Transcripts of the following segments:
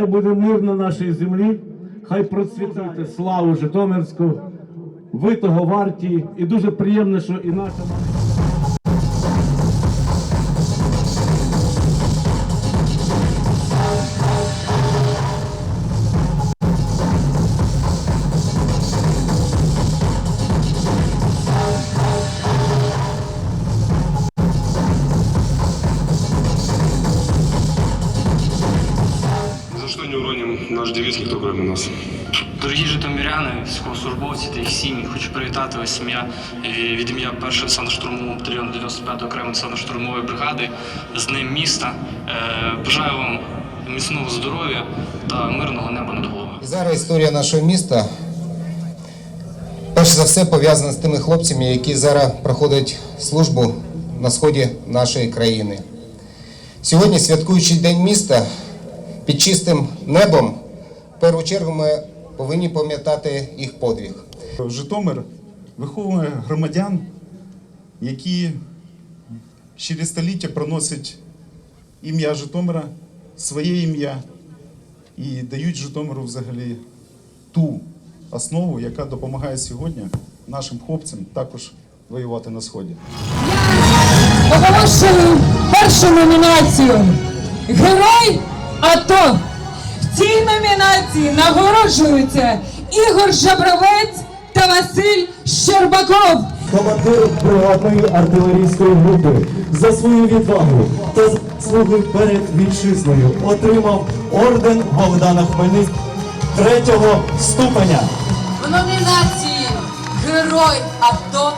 Хай буде мир на нашій землі, хай процвітати славу Житомирську. Ви того варті, і дуже приємно, що і наша наш девиз «Никто кроме нас». Дорогі житомиряни, військовослужбовці та їх сім'ї, хочу привітати вас сім'я е, від ім'я першого десантно-штурмового батальйону 95-ї окремої десантно-штурмової бригади з Днем міста. Е, Бажаю вам міцного здоров'я та мирного неба над головою. Зараз історія нашого міста перш за все пов'язана з тими хлопцями, які зараз проходять службу на сході нашої країни. Сьогодні, святкуючи День міста, під чистим небом, в першу чергу ми повинні пам'ятати їх подвиг. Житомир виховує громадян, які через століття проносять ім'я Житомира, своє ім'я і дають Житомиру взагалі ту основу, яка допомагає сьогодні нашим хлопцям також воювати на сході. Оголошую першу номінацію Герой АТО. Номінації нагороджуються Ігор Жабровець та Василь Щербаков. командир бригадної артилерійської групи за свою відвагу та заслуги перед вітчизною отримав орден Богдана Хмельницького третього ступеня. В номінації Герой АТО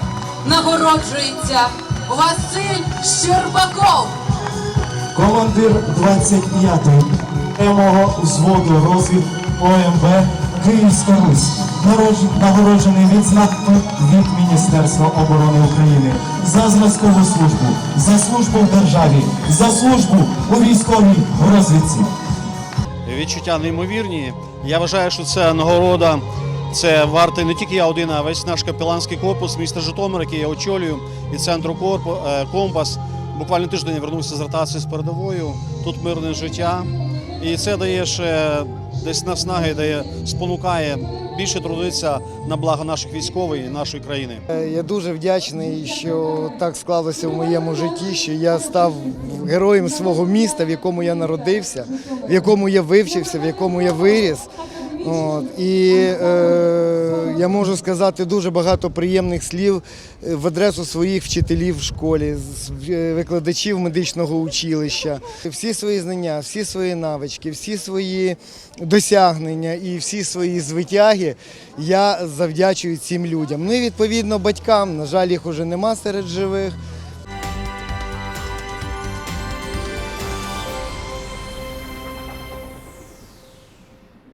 нагороджується Василь Щербаков. Командир 25-ї окремого взводу розвід ОМБ Київська Русь. Нагороджений відзнакою від Міністерства оборони України за зразкову службу, за службу в державі, за службу у військовій розвідці. відчуття неймовірні. Я вважаю, що це нагорода. Це вартий не тільки я один, а весь наш капеланський корпус міста Житомир, який я очолюю, і центру е, компас. Буквально тиждень я вернувся з ротації з передовою. Тут мирне життя. І це дає ще десь наснаги, дає спонукає більше трудитися на благо наших військових і нашої країни. Е, Я дуже вдячний, що так склалося в моєму житті, що я став героєм свого міста, в якому я народився, в якому я вивчився, в якому я виріс. От, і е, я можу сказати дуже багато приємних слів е, в адресу своїх вчителів в школі, е, викладачів медичного училища. Всі свої знання, всі свої навички, всі свої досягнення і всі свої звитяги я завдячую цим людям. Ну і відповідно батькам. На жаль, їх уже нема серед живих.